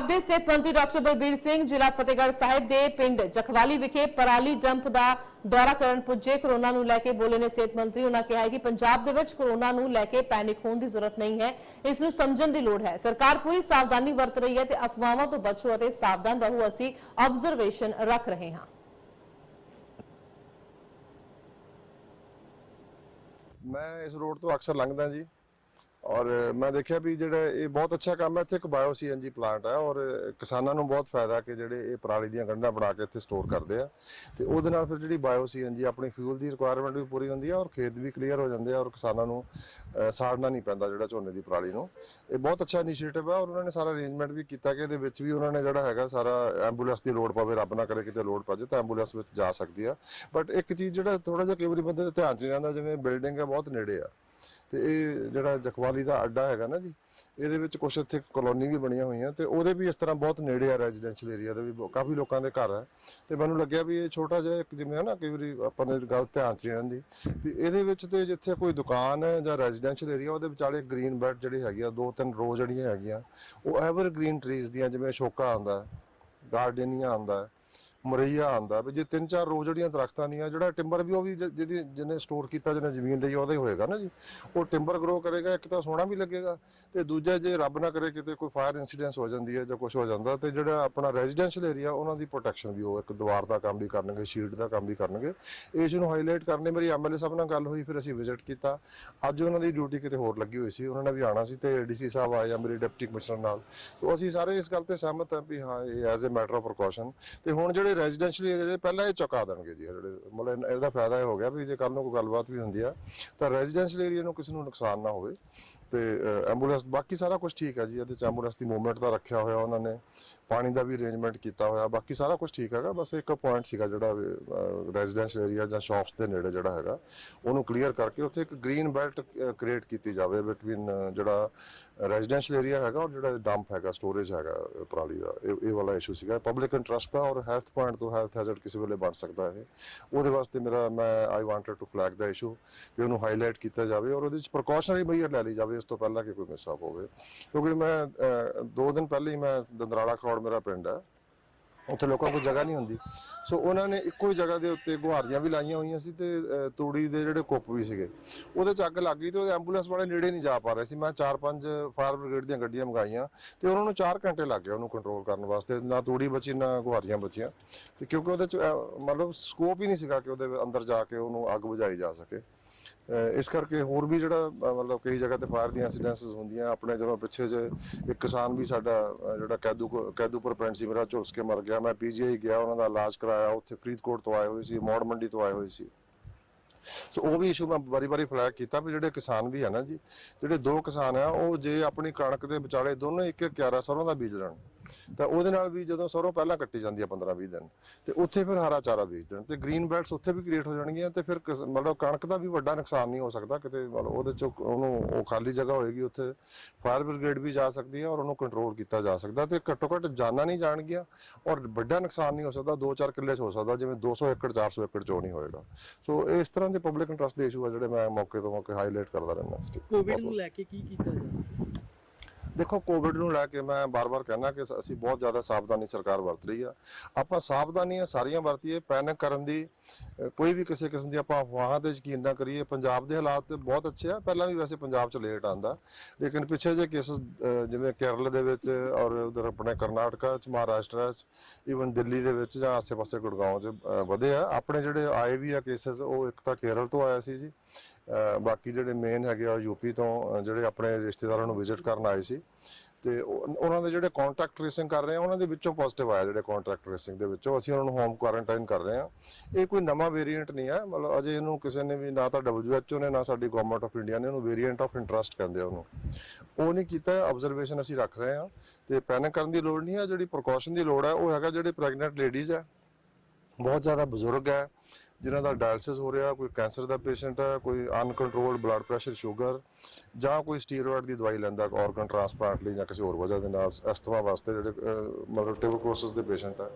ਪੰਜਾਬ ਦੇ ਸਿਹਤ ਮੰਤਰੀ ਡਾਕਟਰ ਬਲਬੀਰ ਸਿੰਘ, ਜ਼ਿਲ੍ਹਾ ਫਤਿਹਗੜ੍ਹ ਸਾਹਿਬ ਦੇ ਪਿੰਡ ਜਖਵਾਲੀ ਵਿਖੇ ਪਰਾਲੀ ਡੰਪ ਦਾ ਦੌਰਾ ਕਰਨ ਪੁੱਜੇ। ਕਰੋਨਾ ਨੂੰ ਲੈ ਕੇ ਬੋਲੇ ਨੇ ਸਿਹਤ ਮੰਤਰੀ। ਉਹਨਾਂ ਕਿਹਾ ਕਿ ਪੰਜਾਬ ਦੇ ਵਿੱਚ ਕਰੋਨਾ ਨੂੰ ਲੈ ਕੇ ਪੈਨਿਕ ਹੋਣ ਦੀ ਜ਼ਰੂਰਤ ਨਹੀਂ ਹੈ। ਇਸ ਨੂੰ ਸਮਝਣ ਦੀ ਲੋੜ ਹੈ। ਸਰਕਾਰ ਪੂਰੀ ਸਾਵਧਾਨੀ ਵਰਤ ਰਹੀ ਹੈ ਤੇ ਅਫਵਾਹਾਂ ਤੋਂ ਬਚੋ ਅਤੇ ਸਾਵਧਾਨ ਰਹੋ। ਅਸੀਂ ਆਬਜ਼ਰਵੇਸ਼ਨ ਰੱਖ ਰਹੇ ਹਾਂ। ਮੈਂ ਇਸ ਰੋਡ ਤੋਂ ਅਕਸਰ ਲੰਘਦਾ ਜੀ। ਔਰ ਮੈਂ ਦੇਖਿਆ ਵੀ ਜਿਹੜਾ ਇਹ ਬਹੁਤ ਅੱਛਾ ਕੰਮ ਹੈ, ਇੱਥੇ ਇੱਕ ਬਾਇਓ ਸੀਐਨਜੀ ਪਲਾਂਟ ਹੈ ਔਰ ਕਿਸਾਨਾਂ ਨੂੰ ਬਹੁਤ ਫਾਇਦਾ ਕਿ ਜਿਹੜੇ ਇਹ ਪਰਾਲੀ ਦੀਆਂ ਗੰਢਾਂ ਬਣਾ ਕੇ ਇੱਥੇ ਸਟੋਰ ਕਰਦੇ ਆ। ਤੇ ਉਹਦੇ ਨਾਲ ਫਿਰ ਜਿਹੜੀ ਬਾਇਓ ਸੀਐਨਜੀ ਆਪਣੀ ਫਿਊਲ ਦੀ ਰਿਕੁਆਇਰਮੈਂਟ ਵੀ ਪੂਰੀ ਹੁੰਦੀ ਹੈ ਔਰ ਖੇਤ ਵੀ ਕਲੀਅਰ ਹੋ ਜਾਂਦੇ ਆ ਔਰ ਕਿਸਾਨਾਂ ਨੂੰ ਸਾੜਨਾ ਨਹੀਂ ਪੈਂਦਾ ਜਿਹੜਾ ਝੋਨੇ ਦੀ ਪਰਾਲੀ ਨੂੰ। ਇਹ ਬਹੁਤ ਅੱਛਾ ਇਨੀਸ਼ੀਏਟਿਵ ਹੈ ਔਰ ਉਹਨਾਂ ਨੇ ਸਾਰਾ ਅਰੇਂਜਮੈਂਟ ਵੀ ਕੀਤਾ ਕਿ ਇਹਦੇ ਵਿੱਚ ਵੀ ਉਹਨਾਂ ਨੇ ਜਿਹੜਾ ਹੈਗਾ ਸਾਰਾ ਐਂਬੂਲੈਂਸ ਦੀ ਲੋੜ ਪਵੇ, ਰੱਬ ਨਾ ਕਰੇ ਕਿਤੇ ਲੋੜ ਪੈ ਜਾਏ ਤਾਂ ਐਂਬੂਲੈਂਸ ਵਿੱਚ ਜਾ ਸਕਦੀ ਆ। ਬਟ ਇੱਕ ਚੀਜ਼ ਜਿਹੜਾ ਥੋੜਾ ਜਿਹਾ ਕਈ ਵਾਰੀ ਬੰਦੇ ਦੇ ਧਿਆਨ 'ਚ ਜਾਂਦਾ ਜਿਵੇਂ ਬਿਲਡਿੰਗ ਹੈ, ਬਹੁਤ ਨੇੜੇ ਆ। ਤੇ ਇਹ ਜਿਹੜਾ ਜਖਵਾਲੀ ਦਾ ਅੱਡਾ ਹੈਗਾ ਨਾ ਜੀ, ਇਹਦੇ ਵਿੱਚ ਕੁਛ ਇੱਥੇ ਕਲੋਨੀ ਵੀ ਬਣੀਆਂ ਹੋਈਆਂ ਤੇ ਉਹਦੇ ਵੀ ਇਸ ਤਰ੍ਹਾਂ ਬਹੁਤ ਨੇੜੇ ਆ ਰੈਜ਼ੀਡੈਂਸ਼ੀਅਲ ਏਰੀਆ ਦੇ ਵੀ, ਕਾਫੀ ਲੋਕਾਂ ਦੇ ਘਰ ਹੈ ਤੇ ਮੈਨੂੰ ਲੱਗਿਆ ਵੀ ਇਹ ਛੋਟਾ ਜਿਹਾ ਇੱਕ ਜਿਵੇਂ ਹੈ ਨਾ ਕਈ ਵਾਰੀ ਆਪਾਂ ਨੇ ਗੱਲ ਧਿਆਨ ਚ ਰਹਿੰਦੀ। ਵੀ ਇਹਦੇ ਵਿੱਚ ਤੇ ਜਿੱਥੇ ਕੋਈ ਦੁਕਾਨ ਹੈ ਜਾਂ ਰੈਜ਼ੀਡੈਂਸ਼ੀਅਲ ਏਰੀਆ ਉਹਦੇ ਵਿਚਾਲੇ ਗ੍ਰੀਨ ਬੈਡ ਜਿਹੜੀ ਹੈਗੀ ਆ, ਦੋ ਤਿੰਨ ਰੋ ਜਿਹੜੀਆਂ ਹੈਗੀਆਂ, ਉਹ ਐਵਰ ਗ੍ਰੀਨ ਟਰੀਜ਼ ਦੀਆਂ ਜਿਵੇਂ ਅਸ਼ੋਕਾ ਆਉਂਦਾ, ਗਾਰਡੇਨੀਆ ਆਉਂਦਾ ਮਰਈਆ ਆਉਂਦਾ ਵੀ ਜੇ ਤਿੰਨ ਚਾਰ ਰੋਜ਼ ਜਿਹੜੀਆਂ ਦਰਖਤਾਂ ਦੀਆਂ, ਜਿਹੜਾ ਟਿੰਬਰ ਵੀ ਉਹ ਵੀ ਜ- ਜਿਹਦੀ, ਜਿਹਨੇ ਸਟੋਰ ਕੀਤਾ, ਜਿਹਨੇ ਜ਼ਮੀਨ ਲਈ, ਉਹਦਾ ਹੀ ਹੋਏਗਾ ਨਾ ਜੀ। ਉਹ ਟਿੰਬਰ ਗਰੋ ਕਰੇਗਾ, ਇੱਕ ਤਾਂ ਸੋਹਣਾ ਵੀ ਲੱਗੇਗਾ ਤੇ ਦੂਜਾ ਜੇ ਰੱਬ ਨਾ ਕਰੇ ਕਿਤੇ ਕੋਈ ਫਾਇਰ ਇਨਸੀਡੈਂਸ ਹੋ ਜਾਂਦੀ ਹੈ ਜਾਂ ਕੁਝ ਹੋ ਜਾਂਦਾ ਤੇ ਜਿਹੜਾ ਆਪਣਾ ਰੈਜ਼ੀਡੈਂਸ਼ੀਅਲ ਏਰੀਆ ਉਹਨਾਂ ਦੀ ਪ੍ਰੋਟੈਕਸ਼ਨ ਵੀ ਉਹ ਇੱਕ ਦੀਵਾਰ ਦਾ ਕੰਮ ਵੀ ਕਰਨਗੇ ਸ਼ੀਟ ਦਾ ਕੰਮ ਵੀ ਕਰਨਗੇ। ਇਸ ਨੂੰ ਹਾਈਲਾਈਟ ਕਰਨੇ, ਮੇਰੀ ਐਮਐਲਏ ਸਾਹਿਬ ਨਾਲ ਗੱਲ ਹੋਈ, ਫਿਰ ਅਸੀਂ ਵਿਜ਼ਿਟ ਕੀਤਾ। ਅੱਜ ਉਹਨਾਂ ਦੀ ਡਿਊਟੀ ਕਿਤੇ ਹੋਰ ਲੱਗੀ ਹੋਈ ਸੀ, ਉਹਨਾਂ ਨੇ ਵੀ ਆਣਾ ਸੀ ਤੇ ਡੀਸੀ ਸਾਹਿਬ ਆਏ ਆ ਮੇਰੇ ਡਿਪਟੀ ਕਮਿਸ਼ਨਰ ਨਾਲ। ਤੇ ਅਸੀਂ ਸਾਰੇ ਇਸ ਗੱਲ ਤੇ ਸਹਿਮਤ ਹਾਂ ਵੀ ਹਾਂ, ਇਹ as a matter of precaution ਤੇ ਹੁਣ ਜਿਹੜੇ ਰੈਜ਼ੀਡੈਂਸ਼ੀਅਲ ਜਿਹੜੇ ਪਹਿਲਾਂ ਇਹ ਚੁਕਾ ਦੇਣਗੇ ਜੀ, ਜਿਹੜੇ ਮਤਲਬ ਇਹਦਾ ਫਾਇਦਾ ਇਹ ਹੋ ਗਿਆ ਵੀ ਜੇ ਕੱਲ ਨੂੰ ਕੋਈ ਗੱਲਬਾਤ ਵੀ ਹੁੰਦੀ ਆ, ਤਾਂ ਰੈਜ਼ੀਡੈਂਸ਼ੀਅਲ ਏਰੀਆ ਨੂੰ ਕਿਸੇ ਨੂੰ ਨੁਕਸਾਨ ਨਾ ਹੋਵੇ। ਤੇ ਐਂਬੂਲੈਂਸ, ਬਾਕੀ ਸਾਰਾ ਕੁਝ ਠੀਕ ਹੈ ਜੀ, ਇਹਦੇ ਚ ਐਂਬੂਲੈਂਸ ਦੀ ਮੂਵਮੈਂਟ ਦਾ ਰੱਖਿਆ ਹੋਇਆ ਉਹਨਾਂ ਨੇ, ਪਾਣੀ ਦਾ ਵੀ ਅਰੇਂਜਮੈਂਟ ਕੀਤਾ ਹੋਇਆ, ਬਾਕੀ ਸਾਰਾ ਕੁਝ ਠੀਕ ਹੈਗਾ, ਬਸ ਇੱਕ ਪੁਆਇੰਟ ਸੀਗਾ ਜਿਹੜਾ ਰੈਜ਼ੀਡੈਂਸ਼ੀਅਲ ਏਰੀਆ ਜਾਂ ਸ਼ਾਪਸ ਦੇ ਨੇੜੇ ਜਿਹੜਾ ਹੈਗਾ, ਉਹਨੂੰ ਕਲੀਅਰ ਕਰਕੇ ਉੱਥੇ ਇੱਕ ਗ੍ਰੀਨ ਬੈਲਟ ਕ੍ਰੀਏਟ ਕੀਤੀ ਜਾਵੇ ਬਿਟਵੀਨ ਜਿਹੜਾ ਰੈਜ਼ੀਡੈਂਸ਼ੀਅਲ ਏਰੀਆ ਹੈਗਾ ਔਰ ਜਿਹੜਾ ਡੰਪ ਹੈਗਾ ਸਟੋਰੇਜ ਹੈਗਾ ਪਰਾਲੀ ਦਾ, ਇਹ ਇਹ ਵਾਲਾ ਇਸ਼ੂ ਸੀਗਾ ਪਬਲਿਕ ਇੰਟਰਸਟ ਦਾ ਔਰ ਹੈਲਥ ਪੁਆਇੰਟ ਤੋਂ ਹੈਲਥ ਹੈਜ਼ਰਡ ਕਿਸੇ ਵੇਲੇ ਬਣ ਸਕਦਾ ਹੈ ਉਹਦੇ ਵਾਸਤੇ ਮੇਰਾ, ਮੈਂ ਆਈ ਵਾਂਟਡ ਟੂ ਫਲੈਗ ਦਾ ਇਸ਼ੂ ਕਿ ਉਹਨੂੰ ਹਾਈਲਾਈਟ ਕੀਤਾ ਜਾਵੇ ਔਰ ਉਹਦੇ ਵਿੱਚ ਪ੍ਰੀਕਾਸ਼ਨਰੀ ਮੇਜਰ ਲੈ ਲਈ ਜਾਵੇ ਇਸ ਤੋਂ ਪਹਿਲਾਂ ਕਿ ਕੋਈ ਮਿਸਅਪ ਹੋਵੇ। ਕਿਉਂਕਿ ਮੈਂ ਦੋ ਦਿਨ ਪਹਿਲੇ ਹੀ ਮੈਂ ਦੰਦਰਾਲਾ ਖਰੋੜ ਮੇਰਾ ਪਿੰਡ ਹੈ। ਉੱਥੇ ਲੋਕਾਂ ਕੋਲ ਜਗ੍ਹਾ ਨਹੀਂ ਹੁੰਦੀ। ਸੋ ਉਹਨਾਂ ਨੇ ਇੱਕੋ ਹੀ ਜਗ੍ਹਾ ਦੇ ਉੱਤੇ ਗੁਹਾਰੀਆਂ ਵੀ ਲਾਈਆਂ ਹੋਈਆਂ ਸੀ ਤੇ ਤੂੜੀ ਦੇ ਜਿਹੜੇ ਕੁੱਪ ਵੀ ਸੀਗੇ। ਉਹਦੇ ਚ ਅੱਗ ਲੱਗ ਗਈ ਤੇ ਉਹ ਐਂਬੂਲੈਂਸ ਵਾਲੇ ਨੇੜੇ ਨਹੀਂ ਜਾ ਪਾ ਰਹੇ ਸੀ। ਮੈਂ ਚਾਰ ਪੰਜ ਫਾਇਰ ਬ੍ਰਿਗੇਡ ਦੀਆਂ ਗੱਡੀਆਂ ਮੰਗਾਈਆਂ ਤੇ ਉਹਨਾਂ ਨੂੰ 4 ਘੰਟੇ ਲੱਗ ਗਏ ਉਹਨੂੰ ਕੰਟਰੋਲ ਕਰਨ ਵਾਸਤੇ। ਨਾ ਤੂੜੀ ਬਚੀ, ਨਾ ਗੁਹਾਰੀਆਂ ਬਚੀਆਂ। ਤੇ ਕਿਉਂਕਿ ਉਹਦੇ ਚ ਮਤਲਬ ਸਕੋਪ ਹੀ ਨਹੀਂ ਸੀਗਾ ਕਿ ਉਹਦੇ ਅੰਦਰ ਜਾ ਕੇ ਉਹਨੂੰ ਅੱਗ ਬੁਝਾਈ ਜਾ ਸਕੇ। ਇਸ ਕਰਕੇ ਹੋਰ ਵੀ ਜਿਹੜਾ ਮਤਲਬ ਕਈ ਜਗ੍ਹਾ ਤੇ ਫਾਇਰ ਦੀਆਂ ਇਨਸੀਡੈਂਸਸ ਹੁੰਦੀਆਂ, ਆਪਣੇ ਜਦੋਂ ਪਿੱਛੇ ਜੇ ਇੱਕ ਕਿਸਾਨ ਵੀ ਸਾਡਾ ਜਿਹੜਾ ਕੈਦੂ ਕੈਦੂਪੁਰ ਪਿੰਡ ਸੀ, ਮੇਰਾ ਝੁਲਸ ਕੇ ਮਰ ਗਿਆ, ਮੈਂ ਪੀਜੀਆਈ ਗਿਆ, ਉਹਨਾਂ ਦਾ ਇਲਾਜ ਕਰਾਇਆ, ਉੱਥੇ ਫਰੀਦਕੋਟ ਤੋਂ ਆਏ ਹੋਏ ਸੀ, ਮੌੜ ਮੰਡੀ ਤੋਂ ਆਏ ਹੋਏ ਸੀ। ਸੋ ਉਹ ਵੀ ਇਸ਼ੂ ਮੈਂ ਵਾਰੀ-ਵਾਰੀ ਫਲੈਗ ਕੀਤਾ ਵੀ ਜਿਹੜੇ ਕਿਸਾਨ ਵੀ ਹੈ ਨਾ ਜੀ, ਜਿਹੜੇ ਦੋ ਕਿਸਾਨ ਆ, ਉਹ ਜੇ ਆਪਣੀ ਕਣਕ ਦੇ ਵਿਚਾਲੇ ਦੋਨੋਂ ਇੱਕ ਇੱਕ ਕਿਆਰਾ ਸਰੋਂ ਦਾ ਬੀਜ ਲੈਣ। ਤਾਂ ਉਹਦੇ ਨਾਲ ਵੀ ਜਦੋਂ ਸਰੋਂ ਪਹਿਲਾਂ ਕੱਟੀ ਜਾਂਦੀ ਆ 15-20 ਦਿਨ, ਤੇ ਉੱਥੇ ਫਿਰ ਹਰਾ ਚਾਰਾ ਬੀਜ ਦੇਣ, ਤੇ ਗ੍ਰੀਨ ਬੈਲਟਸ ਉੱਥੇ ਵੀ ਕ੍ਰੀਏਟ ਹੋ ਜਾਣਗੀਆਂ, ਤੇ ਫਿਰ ਮਤਲਬ ਕਣਕ ਦਾ ਵੀ ਵੱਡਾ ਨੁਕਸਾਨ ਨਹੀਂ ਹੋ ਸਕਦਾ, ਕਿਤੇ ਮਤਲਬ ਉਹਦੇ ਚ ਉਹਨੂੰ ਉਹ ਖਾਲੀ ਜਗ੍ਹਾ ਹੋਏਗੀ, ਉੱਥੇ ਫਾਇਰ ਬ੍ਰਿਗੇਡ ਵੀ ਜਾ ਸਕਦੀ ਹੈ ਔਰ ਉਹਨੂੰ ਕੰਟਰੋਲ ਕੀਤਾ ਜਾ ਸਕਦਾ, ਤੇ ਘੱਟੋ ਘੱਟ ਜਾਨਾਂ ਨਹੀਂ ਜਾਣਗੀਆਂ, ਔਰ ਵੱਡਾ ਨੁਕਸਾਨ ਨਹੀਂ ਹੋ ਸਕਦਾ 2-4 ਕਿੱਲੇ ਚ ਹੋ ਸਕਦਾ, ਜਿਵੇਂ 200 ਏਕੜ 400 ਏਕੜ ਚ ਉਹ ਨਹੀਂ ਹੋਏਗਾ। ਸੋ ਇਸ ਤਰ੍ਹਾਂ ਦੇ ਪਬਲਿਕ ਇੰਟਰਸਟ ਦੇ ਇਸ਼ੂ ਆ ਜਿਹੜੇ ਮੈਂ ਮੌਕੇ ਤੋਂ ਮੌਕੇ ਹਾਈਲਾਈਟ ਕਰਦਾ ਰਹਿੰਦਾ। ਕੋਵਿਡ ਨੂੰ ਲੈ ਕੇ ਕੀ ਕੀਤਾ ਜਾਣਾ ਦੇਖੋ ਕੋਵਿਡ ਨੂੰ ਲੈ ਕੇ ਮੈਂ ਬਾਰ-ਬਾਰ ਕਹਿਣਾ ਕਿ ਅਸੀਂ ਬਹੁਤ ਜ਼ਿਆਦਾ ਸਾਵਧਾਨੀ ਸਰਕਾਰ ਵਰਤ ਰਹੀ ਆ। ਆਪਾਂ ਸਾਵਧਾਨੀਆਂ ਸਾਰੀਆਂ ਵਰਤੀਏ ਪੈਨਿਕ ਕਰਨ ਦੀ ਕੋਈ ਵੀ ਕਿਸੇ ਕਿਸਮ ਦੀ ਆਪਾਂ ਅਫਵਾਹਾਂ ਤੇ ਯਕੀਨ ਨਾ ਕਰੀਏ। ਪੰਜਾਬ ਦੇ ਹਾਲਾਤ ਤੇ ਬਹੁਤ ਅੱਛੇ ਆ। ਪਹਿਲਾਂ ਵੀ ਵੈਸੇ ਪੰਜਾਬ ਚ ਲੇਟ ਆਂਦਾ। ਲੇਕਿਨ ਪਿੱਛੇ ਜੇ ਕੇਸਸ ਜਿਵੇਂ ਕੇਰਲ ਦੇ ਵਿੱਚ ਔਰ ਉਧਰ ਆਪਣੇ ਕਰਨਾਟਕਾ ਚ, ਮਹਾਰਾਸ਼ਟਰ ਚ ਈਵਨ ਦਿੱਲੀ ਦੇ ਵਿੱਚ ਜਾਂ ਆਸੇ-ਪਾਸੇ ਗੁੜਗਾਉਂ ਚ ਵਧੇ ਆ। ਆਪਣੇ ਜਿਹੜੇ ਆਏ ਵੀ ਆ ਕੇਸਸ ਉਹ ਇੱਕ ਤਾਂ ਕੇਰਲ ਤੋਂ ਆਇਆ ਸੀ ਜੀ। ਬਾਕੀ ਜਿਹੜੇ ਮੇਨ ਹੈਗੇ ਆ ਯੂਪੀ ਤੋਂ ਜਿਹੜੇ ਆਪਣੇ ਰਿਸ਼ਤੇਦਾਰਾਂ ਨੂੰ ਵਿਜ਼ਿਟ ਕਰਨ ਆਏ ਸੀ। ਤੇ ਉਹਨਾਂ ਦੇ ਜਿਹੜੇ ਕੰਟੈਕਟ ਟ੍ਰੇਸਿੰਗ ਕਰ ਰਹੇ ਆ, ਉਹਨਾਂ ਦੇ ਵਿੱਚੋਂ ਪੋਜ਼ਿਟਿਵ ਆਇਆ ਜਿਹੜੇ ਕੰਟੈਕਟ ਟ੍ਰੇਸਿੰਗ ਦੇ ਵਿੱਚੋਂ। ਅਸੀਂ ਉਹਨਾਂ ਨੂੰ ਹੋਮ ਕੁਆਰੰਟਾਈਨ ਕਰ ਰਹੇ ਆ। ਇਹ ਕੋਈ ਨਵਾਂ ਵੇਰੀਐਂਟ ਨਹੀਂ ਹੈ ਮਤਲਬ ਅਜੇ ਇਹਨੂੰ ਕਿਸੇ ਨੇ ਵੀ ਨਾ ਤਾਂ WHO ਨੇ, ਨਾ ਸਾਡੀ ਗਵਰਨਮੈਂਟ ਆਫ ਇੰਡੀਆ ਨੇ ਉਹਨੂੰ ਵੇਰੀਐਂਟ ਆਫ ਇੰਟਰਸਟ ਕਹਿੰਦੇ ਆ ਉਹਨੂੰ। ਉਹ ਨਹੀਂ ਕੀਤਾ ਆਬਜ਼ਰਵੇਸ਼ਨ ਅਸੀਂ ਰੱਖ ਰਹੇ ਆ। ਤੇ ਪੈਨਿਕ ਕਰਨ ਦੀ ਲੋੜ ਨਹੀਂ ਹੈ ਜਿਹੜੀ ਪ੍ਰੀਕਾਸ਼ਨ ਦੀ ਲੋੜ ਹੈ ਉਹ ਹੈਗਾ ਜਿਹੜੇ ਪ੍ਰੈਗਨੈਂਟ ਲੇਡੀਜ਼ ਹੈ ਬਹੁਤ ਜ਼ਿਆਦਾ ਬਜ਼ੁਰਗ ਹੈ ਜਿਨ੍ਹਾਂ ਦਾ ਡਾਇਲਿਸਿਸ ਹੋ ਰਿਹਾ ਕੋਈ ਕੈਂਸਰ ਦਾ ਪੇਸ਼ੈਂਟ ਹੈ ਕੋਈ ਅਨਕੰਟਰੋਲਡ ਬਲੱਡ ਪ੍ਰੈਸ਼ਰ ਸ਼ੂਗਰ ਜਾਂ ਕੋਈ ਸਟੀਰੋਇਡ ਦੀ ਦਵਾਈ ਲੈਂਦਾ ਆਰਗਨ ਟ੍ਰਾਂਸਪਲਾਂਟ ਲਈ ਜਾਂ ਕਿਸੇ ਹੋਰ ਵਜ੍ਹਾ ਦੇ ਨਾਲ ਅਸਥਮਾ ਵਾਸਤੇ ਜਿਹੜੇ ਅਹ, ਮਤਲਬ ਟਿਊਬਰਕਲੋਸਿਸ ਦੇ ਪੇਸ਼ੈਂਟ ਹੈ।